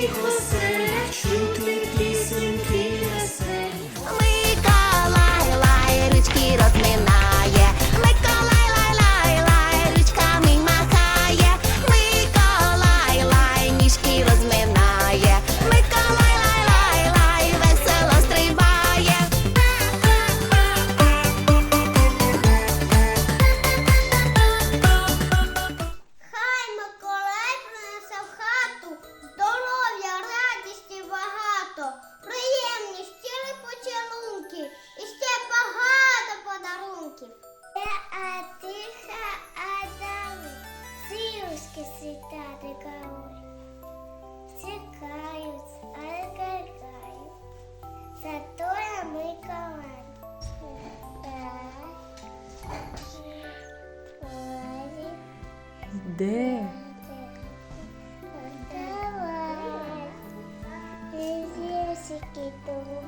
тихо. Пташки світати каулі, Втікають, але кайкають, Зато я ми калаємо. Де? Давай, зірчики тут.